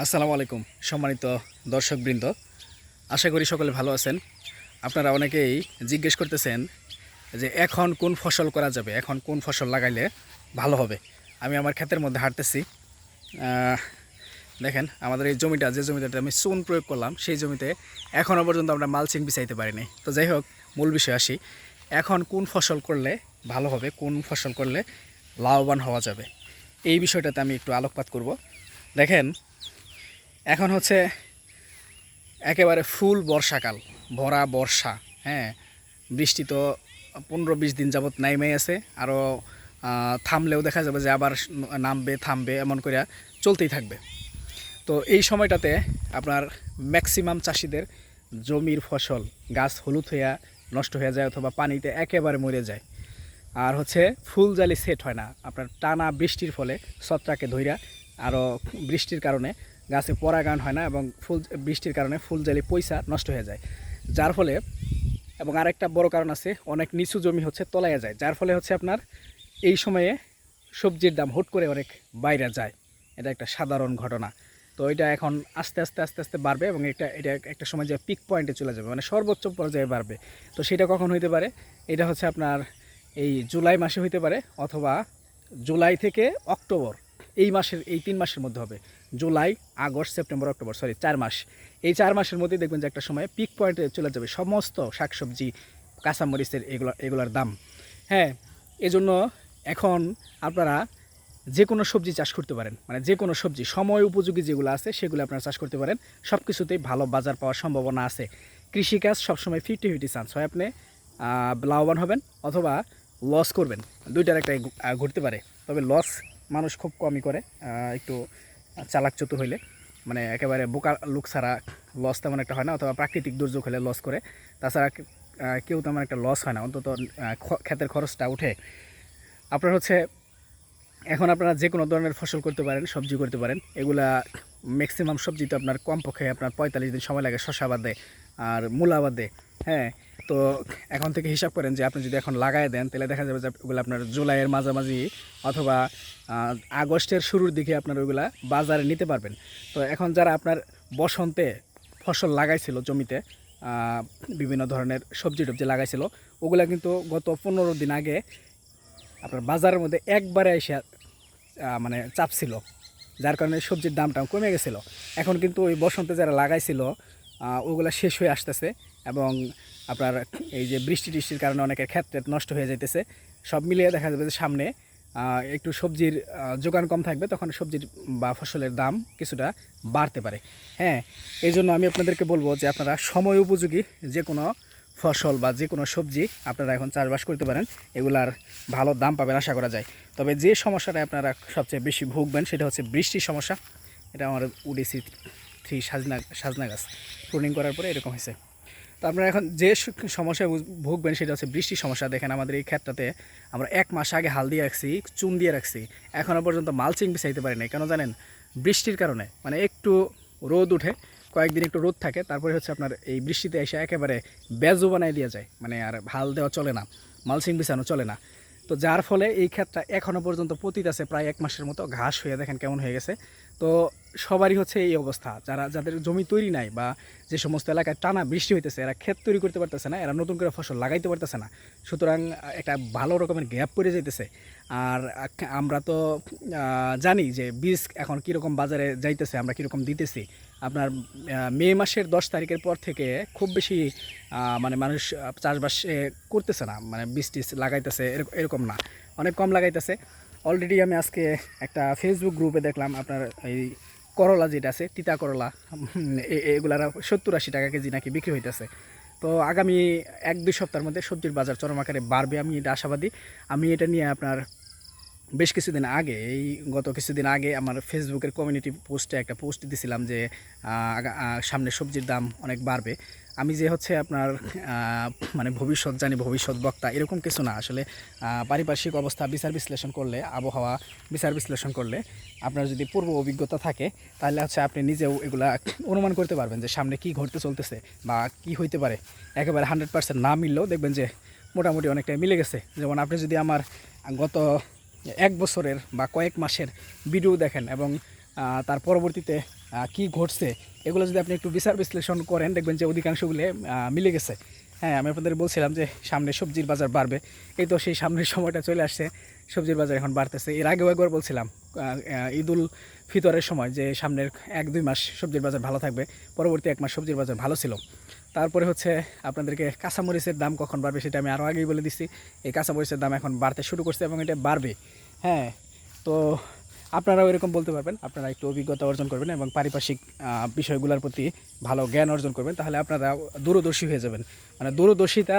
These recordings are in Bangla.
আসসালামু আলাইকুম, সম্মানিত দর্শকবৃন্দ। আশা করি সকলে ভালো আছেন। আপনারা অনেকেই জিজ্ঞেস করতেছেন যে এখন কোন ফসল করা যাবে, এখন কোন ফসল লাগাইলে ভালো হবে। আমি আমার ক্ষেতের মধ্যে হাঁটতেছি। দেখেন, আমাদের এই জমিটা, যে জমিটাতে আমি চুন প্রয়োগ করলাম, সেই জমিতে এখনও পর্যন্ত আমরা মালচিং বিছাইতে পারিনি। তো যাই হোক, মূল বিষয় আসি। এখন কোন ফসল করলে ভালো হবে, কোন ফসল করলে লাভবান হওয়া যাবে? এই বিষয়টাতে আমি একটু আলোকপাত করব। দেখেন এখন হচ্ছে একেবারে ফুল বর্ষাকাল, ভরা বর্ষা হ্যাঁ। বৃষ্টি তো পনেরো বিশ দিন যাবৎ নাইমেই আছে, আরও থামলেও দেখা যাবে যে আবার নামবে, থামবে, এমন করে চলতেই থাকবে। তো এই সময়টাতে আপনার ম্যাক্সিমাম চাষিদের জমির ফসল গাছ হলুদ হইয়া নষ্ট হয়ে যায় অথবা পানিতে একেবারে মরে যায়। আর হচ্ছে ফুল জালি সেট হয় না। আপনার টানা বৃষ্টির ফলে ছত্রাকে ধইরা আরও বৃষ্টির কারণে গাছে পরাগায়ন হয় না এবং ফুল, বৃষ্টির কারণে ফুল জালি পয়সা নষ্ট হয়ে যায়। যার ফলে, এবং আরেকটা বড় কারণ আছে, অনেক নিচু জমি হচ্ছে তলাইয়া যায়, যার ফলে হচ্ছে আপনার এই সময়ে সবজির দাম হুট করে অনেক বাইরে যায়। এটা একটা সাধারণ ঘটনা। তো এটা এখন আস্তে আস্তে আস্তে আস্তে বাড়বে এবং এটা এটা একটা সময় যে পিক পয়েন্টে চলে যাবে মানে সর্বোচ্চ পর্যায়ে বাড়বে। তো সেটা কখন হইতে পারে? এটা হচ্ছে আপনার এই জুলাই মাসে হইতে পারে, অথবা জুলাই থেকে অক্টোবর, এই মাসের, এই তিন মাসের মধ্যে হবে। July, August, September, October sorry চার মাস। এই চার মাসের মধ্যে দেখবেন যে একটা সময় পিক পয়েন্টে চলে যাবে সমস্ত শাকসবজি, কাঁচামরিচের এগুলো, এগুলোর দাম। হ্যাঁ এজন্য এখন আপনারা যে কোনো সবজি চাষ করতে পারেন। মানে যে কোনো সবজি, সময় উপযোগী যেগুলো আছে সেগুলো আপনারা চাষ করতে পারেন। সব কিছুতেই ভালো বাজার পাওয়ার সম্ভাবনা আছে। কৃষিকাজ সবসময় ফিফটি ফিফটি চান্স হয় আপনি লাভবান হবেন অথবা লস করবেন। দুইটার একটা ঘুরতে পারে। তবে লস মানুষ খুব কমই করে। একটু চালাক চতুর হইলে মানে একেবারে বোকা লোক ছাড়া লস তেমন একটা হয় না, অথবা প্রাকৃতিক দুর্যোগ হলে লস করে। তাছাড়া কেউ তেমন একটা লস হয় না, অন্তত ক্ষেতের খরচটা উঠে। আপনার হচ্ছে, এখন আপনারা যে কোনো ধরনের ফসল করতে পারেন, সবজি করতে পারেন, এগুলা ম্যাক্সিমাম সবজি তো আপনার কমপক্ষে আপনার পঁয়তাল্লিশ দিন সময় লাগে শশা বাদে আর মূলা বাদে হ্যাঁ। তো এখন থেকে হিসাব করেন যে আপনি যদি এখন লাগাই দেন, তাহলে দেখা যাবে যে ওগুলো আপনার জুলাইয়ের মাঝামাঝি অথবা আগস্টের শুরুর দিকে আপনার ওইগুলা বাজারে নিতে পারবেন। তো এখন যারা আপনার বসন্তে ফসল লাগাইছিল জমিতে বিভিন্ন ধরনের সবজি টবজি লাগাইছিল, ওগুলা কিন্তু গত পনেরো দিন আগে আপনার বাজারের মধ্যে একবারে এসে মানে চাপ ছিল। যার কারণে সবজির দামটা কমে গেছিল। এখন কিন্তু ওই বসন্তে যারা লাগাইছিল ওগুলা শেষ হয়ে আসতেছে এবং আপনার এই যে বৃষ্টি টিষ্টির কারণে অনেকের ক্ষেত্রে নষ্ট হয়ে যাইতেছে। সব মিলিয়ে দেখা যাবে যে সামনে একটু সবজির যোগান কম থাকবে, তখন সবজির বা ফসলের দাম কিছুটা বাড়তে পারে। হ্যাঁ এই জন্য আমি আপনাদেরকে বলব যে আপনারা সময় উপযোগী যে কোনো ফসল বা যে কোনো সবজি আপনারা এখন চাষবাস করতে পারেন, এগুলার ভালো দাম পাবেন আশা করা যায়। তবে যে সমস্যাটা আপনারা সবচেয়ে বেশি ভুগবেন সেটা হচ্ছে বৃষ্টির সমস্যা। এটা আমার উডিসি থ্রি সাজনা সাজনা গাছ। প্রুনিং করার পরে এরকম হয়েছে। তো আপনারা এখন যে সমস্যায় ভুগবেন সেটা হচ্ছে বৃষ্টির সমস্যা। দেখেন আমাদের এই ক্ষেতটাতে আমরা এক মাস আগে হাল দিয়ে রাখছি, চুন দিয়ে রাখছি। এখনও পর্যন্ত মালচিং বিছাইতে পারি নাই। কেন জানেন? বৃষ্টির কারণে। মানে একটু রোদ উঠে, কয়েকদিন একটু রোদ থাকে, তারপরে হচ্ছে আপনার এই বৃষ্টিতে এসে একেবারে ব্যাজও বানাই দেওয়া যায়। মানে আর হাল দেওয়া চলে না, মালচিং বিছানো চলে না। তো যার ফলে এই ক্ষেতটা এখনও পর্যন্ত পতিত আছে, প্রায় এক মাসের মতো ঘাস হয়ে দেখেন কেমন হয়ে গেছে। তো সবারই হচ্ছে এই অবস্থা, যারা, যাদের জমি তৈরি নাই বা যে সমস্ত এলাকায় টানা বৃষ্টি হইতেছে, এরা ক্ষেত তৈরি করতে পারতেছে না, এরা নতুন করে ফসল লাগাইতে পারতেছে না। সুতরাং একটা ভালো রকমের গ্যাপ পড়ে যাইতেছে। আর আমরা তো জানি যে বীজ এখন কীরকম বাজারে যাইতেছে, আমরা কীরকম দিতেছি। আপনার মে মাসের দশ তারিখের পর থেকে খুব বেশি মানে মানুষ চাষবাস করতেছে না। মানে বীজ টিজ লাগাইতেছে, এরক- এরকম না। অনেক কম লাগাইতেছে। অলরেডি আমি আজকে একটা ফেসবুক গ্রুপে দেখলাম আপনার এই করলা যেটা আছে, তিতা করলা এগুলার সত্তর আশি টাকা কেজি নাকি বিক্রি হইতেছে। তো আগামী এক দুই সপ্তাহের মধ্যে সবজির বাজার চরম আকারে বাড়বে। আমি এটা আশাবাদী। আমি এটা নিয়ে আপনার বেশ কিছুদিন আগে, এই গত কিছুদিন আগে আমার ফেসবুকের কমিউনিটি পোস্টে একটা পোস্ট দিছিলাম যে সামনে সবজির দাম অনেক বাড়বে। আমি যে হচ্ছে আপনার মানে ভবিষ্যৎ জানি, ভবিষ্যৎ বক্তা, এরকম কিছু না। আসলে পারিপার্শ্বিক অবস্থা, বিচার বিশ্লেষণ করলে, আবহাওয়া বিচার বিশ্লেষণ করলে আপনার যদি পূর্ব অভিজ্ঞতা থাকে, তাহলে হচ্ছে আপনি নিজেও এগুলা অনুমান করতে পারবেন যে সামনে কি ঘটতে চলতেছে বা কি হইতে পারে। একেবারে হান্ড্রেড পার্সেন্ট না মিললেও দেখবেন যে মোটামুটি অনেকটাই মিলে গেছে। যেমন আপনি যদি আমার গত এক বছরের বা কয়েক মাসের ভিডিও দেখেন এবং তার পরবর্তীতে কি ঘটছে, এগুলো যদি আপনি একটু বিচার বিশ্লেষণ করেন, দেখবেন যে অধিকাংশগুলো মিলে গেছে। হ্যাঁ আমি আপনাদের বলছিলাম যে সামনে সবজির বাজার বাড়বে। এই তো সেই সামনের সময়টা চলে আসছে, সবজির বাজার এখন বাড়তেছে। এর আগেও একবার বলছিলাম ঈদুল ফিতরের সময় যে সামনের এক দুই মাস সবজির বাজার ভালো থাকবে, পরবর্তী এক মাস সবজির বাজার ভালো ছিল। তারপরে হচ্ছে আপনাদেরকে কাঁচামরিচের দাম কখন বাড়বে সেটা আমি আরও আগেই বলে দিচ্ছি। এই কাঁচামরিচের দাম এখন বাড়তে শুরু করছে এবং এটা বাড়বে। হ্যাঁ তো আপনারাও এরকম বলতে পারবেন। আপনারা একটু অভিজ্ঞতা অর্জন করবেন এবং পারিপার্শ্বিক বিষয়গুলোর প্রতি ভালো জ্ঞান অর্জন করবেন, তাহলে আপনারা দূরদর্শী হয়ে যাবেন। মানে দূরদর্শিতা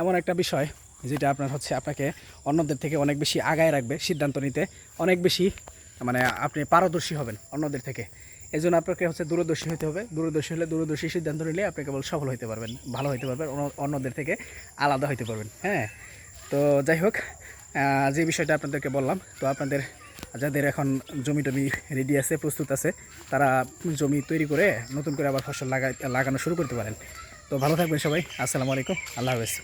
এমন একটা বিষয় যেটা আপনার হচ্ছে আপনাকে অন্যদের থেকে অনেক বেশি আগায় রাখবে, সিদ্ধান্ত নিতে অনেক বেশি মানে আপনি পারদর্শী হবেন অন্যদের থেকে। এই জন্য আপনাকে হচ্ছে দূরদর্শী হতে হবে। দূরদর্শী হলে দূরদর্শী সিদ্ধান্ত নিলে আপনি কেবল সফল হতে পারবেন, ভালো হতে পারবেন অন্যদের থেকে আলাদা হতে পারবেন হ্যাঁ? তো যাই হোক যে বিষয়টা আপনাদেরকে বললাম, তো আপনাদের, যাদের এখন জমি টমি রেডি আছে, প্রস্তুত আছে, তারা জমি তৈরি করে নতুন করে আবার ফসল লাগাই লাগানো শুরু করতে পারেন। তো ভালো থাকবেন সবাই, আসসালামু আলাইকুম, আল্লাহ হাফেজ।